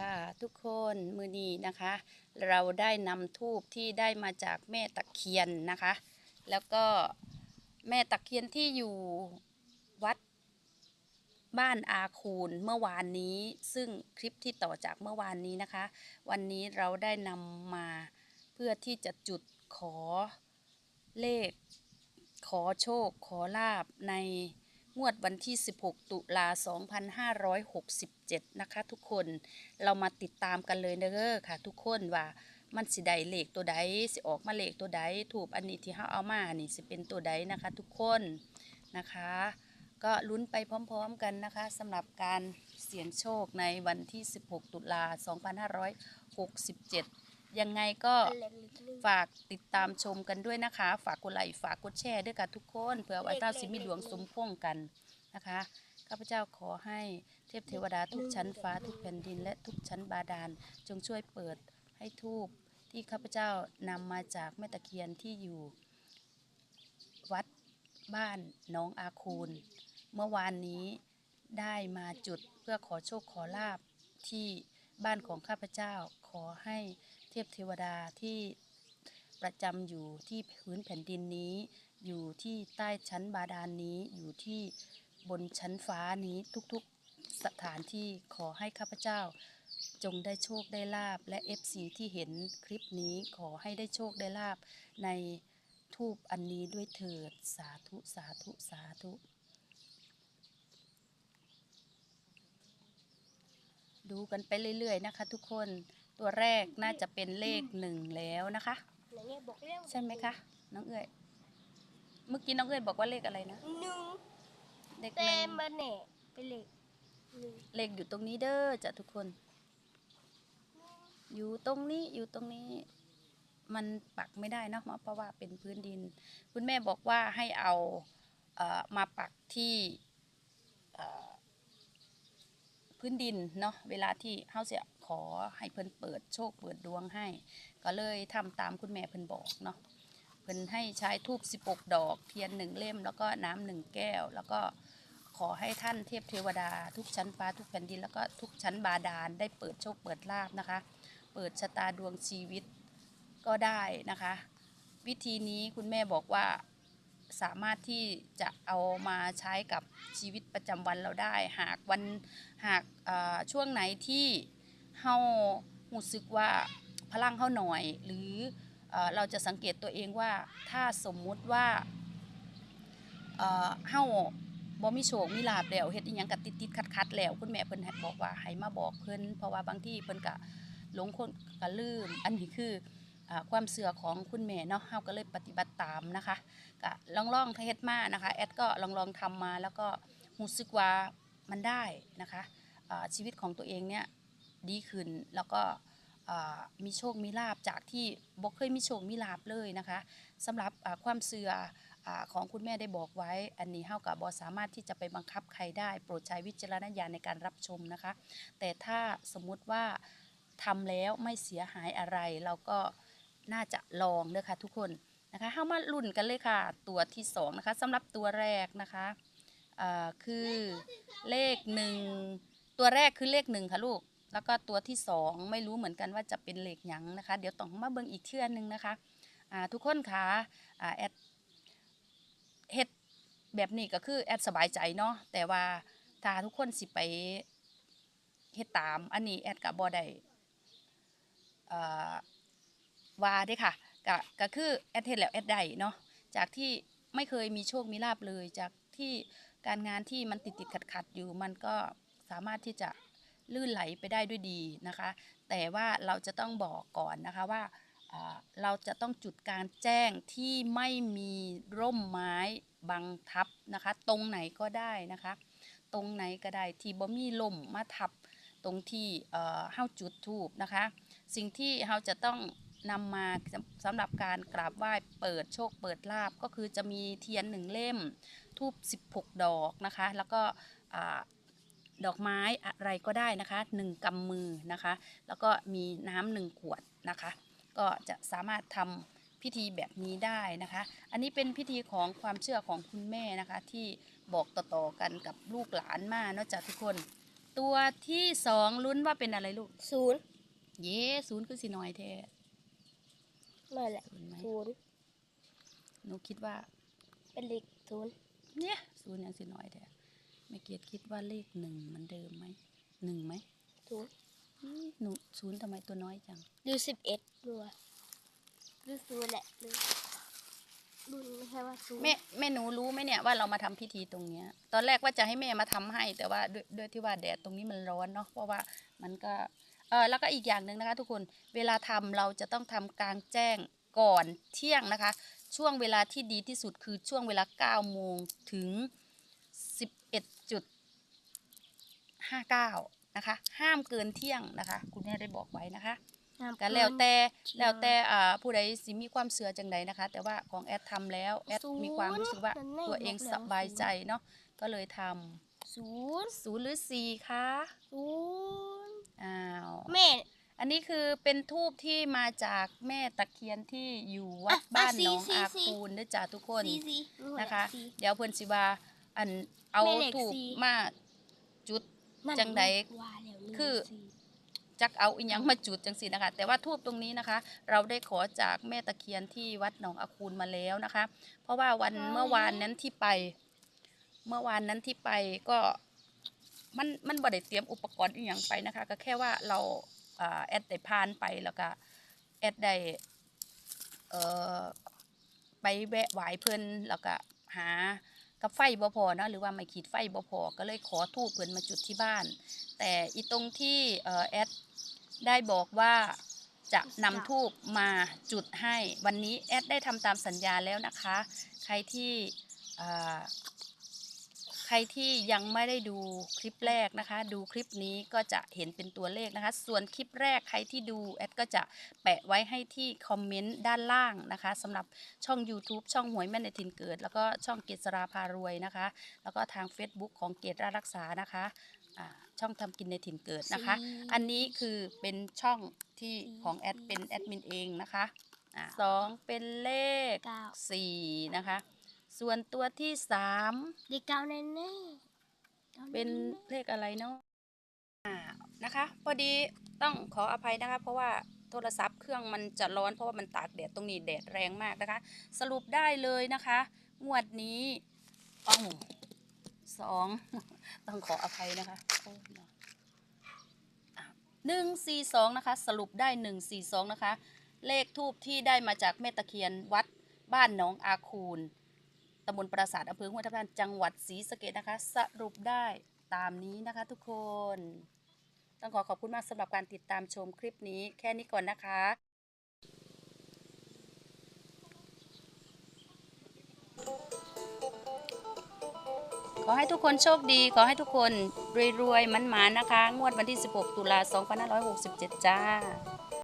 ค่ะทุกคนมือนีนะคะ เราได้นำทูบที่ได้มาจากแม่ตะเคียนนะคะ แล้วก็แม่ตะเคียนที่อยู่วัดบ้านอาคูนเมื่อวานนี้ ซึ่งคลิปที่ต่อจากเมื่อวานนี้นะคะ วันนี้เราได้นำมาเพื่อที่จะจุดขอเลข ขอโชค ขอลาบใน งวดวันที่ 16 ตุลา 2567 นะคะ ทุกคนเรามาติดตามกันเลยเด้อค่ะ ทุกคนว่ามันสิได้เลขตัวใดสิออกมาเลขตัวใดถูกอันนี้ที่เฮาเอามานี่สิเป็นตัวใดนะคะ ทุกคนนะคะ ก็ลุ้นไปพร้อมๆกันนะคะสำหรับการเสี่ยงโชคในวันที่ 16 ตุลา 2567 ยังไงก็ฝากติดตามชมกันด้วยนะคะ ฝากกดไลค์ฝากกดแชร์ด้วยกันทุกคนเผื่อว่าเต้าสิมีดวงสมพงกันนะคะข้าพเจ้าขอให้เทพเทวดาทุกชั้นฟ้าทุกแผ่นดิน และทุกชั้นบาดาลจงช่วยเปิดให้ทูบที่ข้าพเจ้านำมาจากแม่ตะเคียนที่อยู่ วัดบ้านน้องอาคูนเมื่อวานนี้ได้มาจุดเพื่อขอโชคขอลาบที่บ้านของข้าพเจ้าขอให้ เทพเทวดาที่ประจำอยู่ที่พื้นแผ่นดินนี้ อยู่ที่ใต้ชั้นบาดาลนนี้อยู่ที่บนชั้นฟ้านี้ทุกๆสถานที่ขอให้ข้าพเจ้า จงได้โชคได้ลาบและ FC ที่เห็นคลิปนี้ขอให้ได้โชคได้ลาบในทูบอันนี้ด้วยเถิดสาธุสาธุสาธุ ดูกันไปเรื่อยๆนะคะทุกคน ตัวแรกน่าจะเป็นเลขหนึ่งแล้วนะคะไหนเนี่ยบอกเรื่องใช่ไหมคะ น้องเอ้ยเมื่อกี้น้องเอ้ยบอกว่าเลขอะไรนะหนึ่งเลขหเต็นึ่มงมาเน่ไปเลยหนึ่งเลขอยู่ตรงนี้เด้อจ้ะทุกคน อยู่ตรงนี้อยู่ตรงนี้ มันปักไม่ได้เนอะเพราะว่าเป็นพื้นดิน คุณแม่บอกว่าให้เอาเอ่อมาปักที่เอ่อพื้นดินเนาะเวลาที่เฮาเสียข อให้เพิ่นเปิดโชคเปิดดวงให้ ก็เลยทำตามคุณแม่เพิ่นบอกเนาะเพิ่นให้ใช้ทูบ16 ดอก เทียนหนึ่งเล่ม แล้วก็น้ำหนึ่งแก้ว แล้วก็ขอให้ท่านเทพเทวดา ทุกชั้นฟ้าทุกแผ่นดินแล้วก็ทุกชั้นบาดาลได้เปิดโชคเปิดลาบนะคะ เปิดชะตาดวงชีวิตก็ได้นะคะ วิธีนี้คุณแม่บอกว่าสามารถที่จะเอามาใช้กับชีวิตประจำวันเราได้ หากวันหากช่วงไหนที่ เฮารู้สึกว่าพลังเฮาหน่อย หรือเอเราจะสังเกตตัวเองว่าถ้าสมมุติว่าเฮาบ่มีโชคมีลาบแล้วเฮ็ดอีหยังก็ติดๆขัดๆแล้วคุณแม่เพิ่นบอกว่าให้มาบอกเพิ่นเพราะว่าบางที่เพิ่นก็หลงคนก็ลืม อันนี้คืออความเสื่อของคุณแม่เนาะเฮาก็เลยปฏิบัติตามนะคะก็ลองลองเฮ็ดมานะคะแอดก็ลองลองทำมาแล้วก็รู้สึกว่ามันได้นะคะชีวิตของตัวเองเนี่ย ดีขึ้น แล้วก็มีโชคมีลาบจากที่บ่เคยมีโชคมีลาบเลยนะคะสำหรับความเสื่ออของคุณแม่ได้บอกไว้ อันนี้เฮากับบ่สามารถที่จะไปบังคับใครได้ โปรดใช้วิจารณญาณในการรับชมนะคะ แต่ถ้าสมมุติว่าทำแล้วไม่เสียหายอะไร เราก็น่าจะลองเด้อค่ะทุกคนนะคะเข้ามาลุ้นกันเลยค่ะ ตัวที่สองนะคะสำหรับตัวแรกนะคะคือเลขหนึ่งตัวแรกคือเลขหนึ่งค่ะลูก แล้วก็ตัวที่สองไม่รู้เหมือนกันว่าจะเป็นเหลขหยังนะคะ เดี๋ยวต้องมาเบิ่งอีกเทื่อนึงนะคะอ่าทุกคนค่ะอ่าแอดเฮ็ดแบบนี้ก็คือแอดสบายใจเนาะแต่ว่าถ้าทุกคนสิไปเฮ็ดตามอันนี้แอดกับ่ได้ว่าเด้ค่ะก็ก็คือแอดเทนแล้วแอดได้เนาะจากที่ไม่เคยมีโชคมีลาบเลย จากที่การงานที่มันติดติดขัดขัดอยู่มันก็สามารถที่จะ ลื่นไหลไปได้ด้วยดีนะคะ แต่ว่าเราจะต้องบอกก่อนนะคะว่าเราจะต้องจุดการแจ้งที่ไม่มีร่มไม้บังทับนะคะ ตรงไหนก็ได้นะคะ ตรงไหนก็ได้ที่บ่มีล่มมาทับตรงที่เอ่อเฮาจุดทูบนะคะ สิ่งที่เราจะต้องนำมาสำหรับการกราบไหว้เปิดโชคเปิดลาบก็คือจะมีเทียนหนึ่งเล่มทูบ16 ดอกนะคะ แล้วก็ ดอกไม้อะไรก็ได้นะคะหนึ่งกำมือนะคะ แล้วก็มีน้ำหนึ่งขวดนะคะ ก็จะสามารถทำพิธีแบบนี้ได้นะคะ อันนี้เป็นพิธีของความเชื่อของคุณแม่นะคะ ที่บอกต่อๆกันกับลูกหลานมาเนาะจ้ะทุกคน ตัวที่สองลุ้นว่าเป็นอะไรลูกศูนย์เย้ศูนย์คือสีน้อยแท้ไม่แหละศูนย์ไหมศูนย์หนูคิดว่า เป็นเลขศูนย์เนี่ยศูนย์ยังสีน้อยแท้ ไม่เกียดคิดว่าเลขหนึ่งเหมันเดิมไหมหนึ่งไหมศูนย์อี้หนูศูนย์ทำไมตัวน้อยจังดูสิบเอ็ดดูอะดูศูนย์แหละดูดูไม่ใช่ว่าศูนย์แม่แม่หนูรู้ไหมเนี่ยว่าเรามาทำพิธีตรงเนี้ย ตอนแรกว่าจะให้แม่มาทำให้ แต่ว่าด้วยด้วยที่ว่าแดดตรงนี้มันร้อนเนาะเพราะว่ามันก็เออแล้วก็อีกอย่างหนึ่งนะคะ ทุกคนเวลาทำเราจะต้องทำกลางแจ้งก่อนเที่ยงนะคะ ช่วงเวลาที่ดีที่สุดคือช่วงเวลา9โมงถึง 11.59นะคะ ห้ามเกินเที่ยงนะคะ คุณแม่ได้บอกไว้นะคะห้ามก็แล้วแต่เกินแล้วแต่อ่าผู้ใดสิมีความเสื่อจังใดนะคะ แต่ว่าของแอดทำแล้วแอดศูนย์มีความรู้สึกว่านั่นแน่ตัวเองบอกแล้วสบายใจเนาะก็เลยทศูนย์ำศูนย์หรือสี่คะศูนย์อ้าวแม่อันนี้คือเป็นทูบที่มาจากแม่ตะเคียนที่อยู่วัดอะบ้านอะสี่หนองสี่อาสี่คูนด้วยจ้าทุกคนสี่สี่รู้แหลนะคะสี่เดี๋ยวเพิ่นสิว่าอันเอาแม่เลขทูบสี่มาจุดนั่น จังใดว่าแล้วหนึ่งคือสี่จักเอาอีหยังมาจุดจังสีนะคะ แต่ว่าทูบตรงนี้นะคะ เราได้ขอจากแม่ตะเคียนที่วัดหนองอาคูนมาแล้วนะคะ เพราะว่าวันเมื่อวานนั้นที่ไป เมื่อวานนั้นที่ไปก็มันมันบ่ได้เตรียมอุปกรณ์อีหยังไปนะคะ ก็แค่ว่าเราอ่าแอดได้พานไปแล้วก็แอดได้เอ่อไปแวะไหวเพิ่นแล้วก็หา กับไฟบ่พอเนาะหรือว่าไม่ขีดไฟบ่พอก็เลยขอทูบเพิ่นมาจุดที่บ้าน แต่อีตรงที่เอ่อแอดได้บอกว่าจะนำทูบมาจุดให้ วันนี้แอดได้ทำตามสัญญาแล้วนะคะ ใครที่เอ่อใค รที่ยังไม่ได้ดูคลิปแรกนะคะ ดูคลิปนี้ก็จะเห็นเป็นตัวเลขนะคะ ส่วนคลิปแรกใครที่ดูแอดก็จะแปะไว้ให้ที่คอมเมนต์ด้านล่างนะคะสำหรับช่อง YouTube ช่องหวยแม่นในถิ่นเกิด แล้วก็ช่องเกษราพารวยนะคะ แล้วก็ทาง Facebook ของเกษรารักษานะคะอ่าช่องทำกินในถิ่นเกิดนะคะสี่อันนี้คือเป็นช่องที่สี่ของแอดสี่เป็นแอดมินเองนะคะอ่าสองเป็นเลขเก้าสี่นะคะ ส่วนตัวที่สามเลขเก้าแน่แน่ๆก้าแๆเป็นเลขอะไรเนาะอ่านะคะ พอดีต้องขออภัยนะคะ เพราะว่าโทรศัพท์เครื่องมันจะร้อนเพราะว่ามันตากแดดตรงนี้แดดแรงมากนะคะ สรุปได้เลยนะคะ งวดนี้อ้องสองต้องขออภัยนะคะโอ้ยเนาะอะหนึ่งสี่สองนะคะ สรุปได้หนึ่งสี่สองนะคะ เลขทูบที่ได้มาจากแม่ตะเคียนวัดบ้านหนองอาคูน ตำบลปราสาทอำเภอห้วยทับทันจังหวัดศรีสะเกดนะคะ สรุปได้ตามนี้นะคะทุกคน ต้องขอขอบคุณมากสำหรับการติดตามชมคลิปนี้แค่นี้ก่อนนะคะขอให้ทุกคนโชคดี ขอให้ทุกคนรวยๆมันๆนะคะ งวดวันที่ 16 ตุลา2567 จ้า